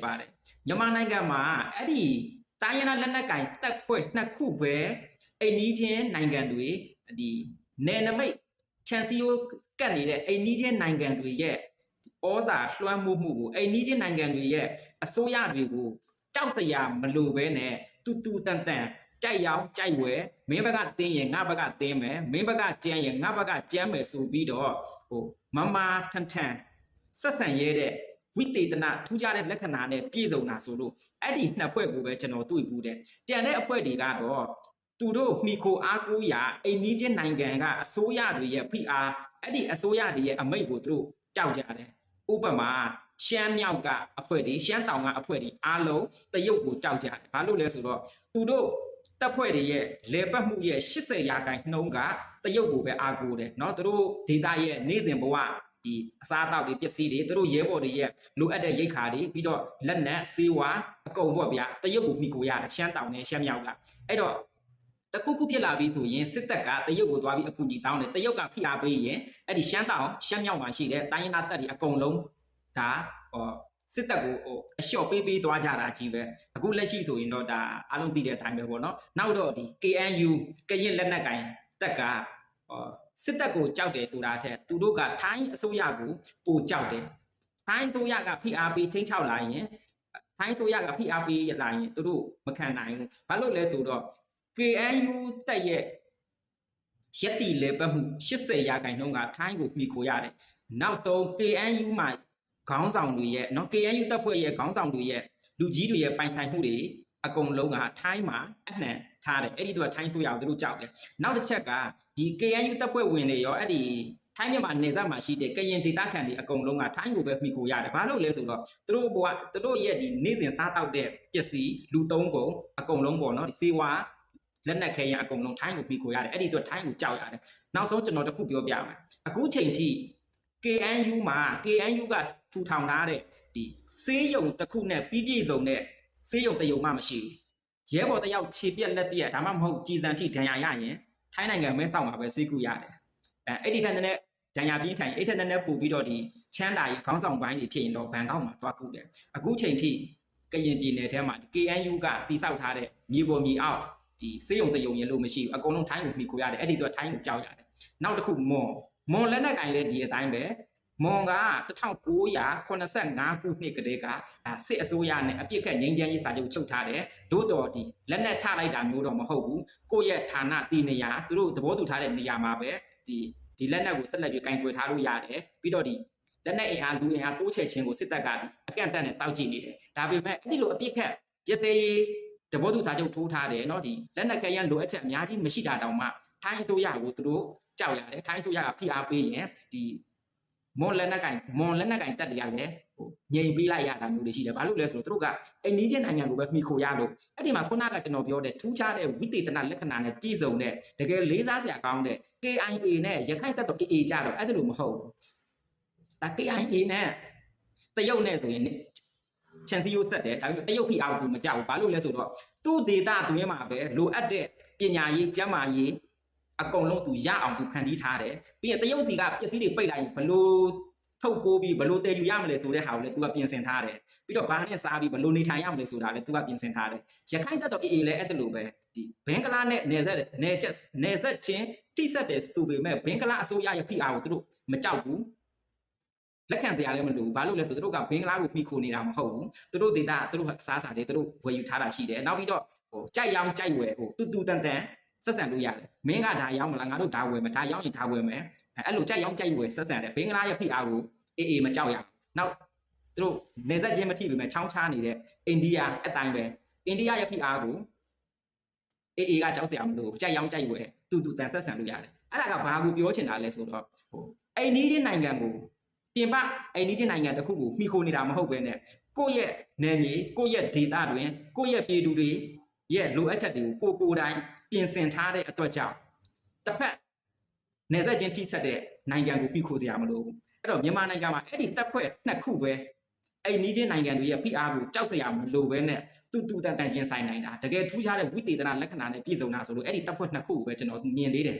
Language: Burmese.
ဖြစ်ပါတယ်မြန်မာနိုင်ငံမှာအဲ့ဒီတိုင်းရင်းသားလက်နက်ကင်တပ်ဖွဲ့နှစ်ခုပဲအိမ်နီးချင်းနိုင်ငံတွေဒီနယ်နိမိတ်ချန်စီယိုကတ်နေတဲ့အိမ်နီးချင်းနိုင်ငံတွေရဲ့ဩဇာလွှမ်းမိုးမှုကိုအိမ်နီးချင်းနိုင်ငံတွေရဲ့အစိုးရတွေကိုကြောက်စရာမလိုဘဲနဲ့တူတူတန်တန်ကြိုက်ရောင်ကြိုက်ဝဲမင်းဘက်ကတင်းရင်ငါဘက်ကတင်းမယ်မင်းဘက်ကကြမ်းရင်ငါဘက်ကကြမ်းမယ်ဆိုပြီးတော့ဟိုမမထန်ထန်ဆက်ဆံရဲတဲ့ ဝိသေသနထူးခြားတဲ့လက္ခဏာနဲ့ပြည့်စုံတာဆိုလို့အဲ့ဒီနှစ်ဖွဲ့ကိုပဲကျွန်တော်တွေ့ဘူးတဲ့ကြံတဲ့အဖွဲ့တွေကတော့သူတို့မိခိုအားကိုးရာအိမ်နီးချင်းနိုင်ငံကအစိုးရတွေရဲ့ဖိအားအဲ့ဒီအစိုးရတွေရဲ့အမိန့်ကိုသူတို့ကြောက်ကြတယ်ဥပမာရှမ်းမြောက်ကအဖွဲ့တွေရှမ်းတောင်ကအဖွဲ့တွေအားလုံးတရုတ်ကိုကြောက်ကြတယ်ဘာလို့လဲဆိုတော့သူတို့တပ်ဖွဲ့တွေရဲ့လေပတ်မှုရဲ့80ရာခိုင်နှုန်းကတရုတ်ကိုပဲအားကိုးတယ်เนาะသူတို့ဒေတာရဲ့နေ့စဉ်ဘဝ ဒီအစားအသောက်တွေပစ္စည်းတွေသူတို့ရဲဘော်တွေရဲ့လိုအပ်တဲ့ရိတ်ခါတွေပြီးတော့လက်နက်စေဝါအကုန်ပေါ့ဗျာတရုတ်ကိုမိကိုရတယ်ရှမ်းတောင်နဲ့ရှမ်းမြောက်ကအဲ့တော့တခုခုဖြစ်လာပြီဆိုရင်စစ်တပ်ကတရုတ်ကိုသွားပြီးအကူကြီးတောင်းတယ်တရုတ်ကဖိအားပေးရင်အဲ့ဒီရှမ်းတောင်ရှမ်းမြောက်မှာရှိတဲ့တိုင်းရင်းသားတပ်တွေအကုန်လုံးဒါဟောစစ်တပ်ကိုဟိုအလျှော့ပေးပေးသွားကြတာကြီးပဲအခုလက်ရှိဆိုရင်တော့ဒါအလုံးသိတဲ့အတိုင်းပဲပေါ့နော်နောက်တော့ဒီ KNU ကရင်လက်နက်ကင်တပ်ကဟော စစ်တပ်ကိုကြောက်တယ်ဆိုတာထက်သူတို့ကထိုင်းအစိုးရကိုပိုကြောက်တယ်ထိုင်းအစိုးရကဖိအားပေးထိန်းချောက်လာရင်ထိုင်းအစိုးရကဖိအားပေးရလာရင်သူတို့မခံနိုင်ဘူးဘာလို့လဲဆိုတော့ KNU တက်ရဲ့ရက်တီလေပတ်မှု80ရာခိုင်နှုန်းကထိုင်းကိုမှီခိုရတယ်နောက်ဆုံး KNU မှာခေါင်းဆောင်တွေရဲ့နော် KNU တပ်ဖွဲ့ရဲ့ခေါင်းဆောင်တွေရဲ့လူကြီးတွေရဲ့ပိုင်ဆိုင်မှုတွေ အကုန်လုံးကထိုင်းမှာအနှံထားတယ်အဲ့ဒီတော့ထိုင်းဆိုရအောင်သူတို့ကြောက်တယ်နောက်တစ်ချက်ကဒီ KNU တပ်ဖွဲ့ဝင်တွေရောအဲ့ဒီထိုင်းမြန်မာနေဆက်မှာရှိတဲ့ကရင်ဒေသခံတွေအကုန်လုံးကထိုင်းကိုပဲမှီခိုရတယ်ဘာလို့လဲဆိုတော့သူတို့ဘဝသူတို့ရဲ့ဒီနေ့စဉ်စားတောက်တဲ့ပစ္စည်းလူသုံးကုန်အကုန်လုံးပေါ့နော်ဒီစေဝါလက်နက်ခဲရင်အကုန်လုံးထိုင်းကိုမှီခိုရတယ်အဲ့ဒီတော့ထိုင်းကိုကြောက်ရတယ်နောက်ဆုံးကျွန်တော်တစ်ခုပြောပြမယ်အခုချိန်ထိ KNU မှာ KNU ကထူထောင်ထားတဲ့ဒီစေးရုံတစ်ခုနဲ့ပြီးပြည့်စုံတဲ့ စေးရုံတစ်ရုံမှမရှိဘူးရဲဘော်တစ်ယောက်ခြေပြက်လက်ပြက်ဒါမှမဟုတ်ကြည်စံထိဒဏ်ရာရရင်ထိုင်းနိုင်ငံမဲဆောက်မှာပဲစေးကူရတယ်အဲအဲ့ဒီထက်နဲ့ဒဏ်ရာပြင်းထိုင်အဲ့ထက်နဲ့ပို့ပြီးတော့ဒီချမ်းသာရေးခေါင်းဆောင်ပိုင်းတွေဖြစ်ရင်တော့ဘန်ကောက်မှာသွားကူတယ်အခုချိန်ထိကရင်ပြည်နယ်ထဲမှာ KNU ကတိစောက်ထားတဲ့မြေပေါ်မြေအောက်ဒီစေးရုံတစ်ရုံရင်လို့မရှိဘူးအကုန်လုံးထိုင်းကိုမှီခိုရတယ်အဲ့ဒီတော့ထိုင်းကိုကြောက်ရတယ်နောက်တစ်ခုမွန်မွန်လက်နက်ကင်လည်းဒီအတိုင်းပဲ မွန်က1985ခုနှစ်ကတည်းကဒါစစ်အစိုးရနဲ့အပြစ်ခတ်ငြိမ်းချမ်းရေးစာချုပ်ချုပ်ထားတယ်သို့တော်ဒီလက်နက်ချလိုက်တာမျိုးတော့မဟုတ်ဘူးကိုယ့်ရဲ့ဌာနတည်နေရာသူတို့သဘောတူထားတဲ့နေရာမှာပဲဒီဒီလက်နက်ကိုဆက်လက်ပြီးကင်တွယ်ထားလို့ရတယ်ပြီးတော့ဒီလက်နက်အင်အားလူအင်အားတိုးချဲ့ခြင်းကိုစစ်တပ်ကဒီအကန့်အသတ်နဲ့စောင့်ကြည့်နေတယ်ဒါပေမဲ့အဲ့ဒီလိုအပြစ်ခတ်ရစေးတဘောတူစာချုပ်ထိုးထားတယ်เนาะဒီလက်နက်ကရန်လိုအပ်ချက်အများကြီးမရှိတာတောင်မှထိုင်းအစိုးရကိုသူတို့ကြောက်ရတယ်ထိုင်းအစိုးရကဖိအားပေးရင်ဒီ မွန်လက်နက်ကင်မွန်လက်နက်ကင်တက်တွေကလည်းဟိုငြိမ်ပေးလိုက်ရတာမျိုးတွေရှိတယ်ဘာလို့လဲဆိုတော့သူတို့ကအိမ်နီးချင်းနိုင်ငံကိုပဲမှီခိုရလို့အဲ့ဒီမှာခုနကကျွန်တော်ပြောတဲ့ထူးခြားတဲ့ဝိသေသနလက္ခဏာနဲ့ပြည့်စုံတဲ့တကယ်လေးစားစရာကောင်းတဲ့ KIA နဲ့ရခိုင်တပ်တော် AA ကြတော့အဲ့ဒါလိုမဟုတ်ဘူးဒါ KIA နဲ့တရုတ်နဲ့ဆိုရင်ချန်စီယိုဆက်တယ်ဒါပေမဲ့တရုတ်ဖိအားကိုမကြောက်ဘူးဘာလို့လဲဆိုတော့သူ့ဒေတာတွင်းမှာပဲလိုအပ်တဲ့ပညာရေးကျန်းမာရေး အကုန်လုံးသူရအောင်သူဖန်တီးထားတယ်ပြီးရင်တရုတ်စီကပစ္စည်းတွေပိတ်လိုက်ရင်ဘလို့ထုတ်ပိုးပြီးဘလို့တည်ယူရမလဲဆိုတဲ့ဟာကိုလည်းသူကပြင်ဆင်ထားတယ်ပြီးတော့ဘာနဲ့စားပြီးဘလို့နေထိုင်ရမလဲဆိုတာလည်းသူကပြင်ဆင်ထားတယ်ရခိုင်တပ်တော်အေးအေးလည်းအဲ့ဒါလိုပဲဒီဘင်္ဂလားနဲ့နယ်ဆက်နယ်ချက်နယ်ဆက်ချင်းတိဆက်တယ်ဆိုပေမဲ့ဘင်္ဂလားအစိုးရရဲ့ဖိအားကိုသူတို့မကြောက်ဘူးလက်ခံစရာလည်းမလိုဘူးဘာလို့လဲဆိုသူတို့ကဘင်္ဂလားကိုဖိခိုနေတာမဟုတ်ဘူးသူတို့ဒေတာသူတို့အစားအစာတွေသူတို့ဝယ်ယူထားတာရှိတယ်နောက်ပြီးတော့ဟိုကြိုက်ရောင်းကြိုက်ဝယ်ဟိုတူတူတန်တန် ဆက်ဆံလို့ရတယ်မင်းကဒါရောင်းမလားငါတို့ဒါဝယ်မယ်ဒါရောင်းရင်ဒါဝယ်မယ်အဲ့လိုကြိုက်ရောင်းကြိုက်ဝယ်ဆက်ဆံတယ်ဘင်္ဂလားရဲ့ဖိအားကိုအေးအေးမကြောက်ရဘူးနောက်သူတို့နေဆက်ချင်းမထိပေမဲ့ချောင်းချားနေတဲ့အိန္ဒိယအတိုင်းပဲအိန္ဒိယရဲ့ဖိအားကိုအေးအေးကကြောက်စရာမလိုဘူးကြိုက်ရောင်းကြိုက်ဝယ်တူတူတန်ဆက်ဆံလို့ရတယ်အဲ့ဒါကဘာကိုပြောချင်တာလဲဆိုတော့ဟိုအိန္ဒိယနိုင်ငံကိုပြင်ပအိန္ဒိယနိုင်ငံတစ်ခုကိုမှီခိုနေတာမဟုတ်ဘဲနဲ့ကိုယ့်ရဲ့နယ်မြေကိုယ့်ရဲ့ဒေသတွင်ကိုယ့်ရဲ့ပြည်သူတွေ ရဲ့လိုအပ်ချက်တွေကိုကိုကိုယ်တိုင်ပြင်ဆင်ထားတဲ့အတွက်ကြောင့်တစ်ဖက်နယ်စပ်ချင်းထိဆက်တဲ့နိုင်ငံကိုဖိခိုးစရာမလိုဘူးအဲ့တော့မြန်မာနိုင်ငံမှာအဲ့ဒီတပ်ဖွဲ့နှစ်ခုပဲအဲ့နီးချင်းနိုင်ငံတွေရဲ့ PR ကိုကြောက်စရာမလိုပဲနဲ့တူတူတန်တန်ရင်ဆိုင်နိုင်တာတကယ်ထူးခြားတဲ့ဝိသေသနာလက္ခဏာနဲ့ပြည့်စုံတာဆိုလို့အဲ့ဒီတပ်ဖွဲ့နှစ်ခုကိုပဲကျွန်တော်မြင်သေးတယ်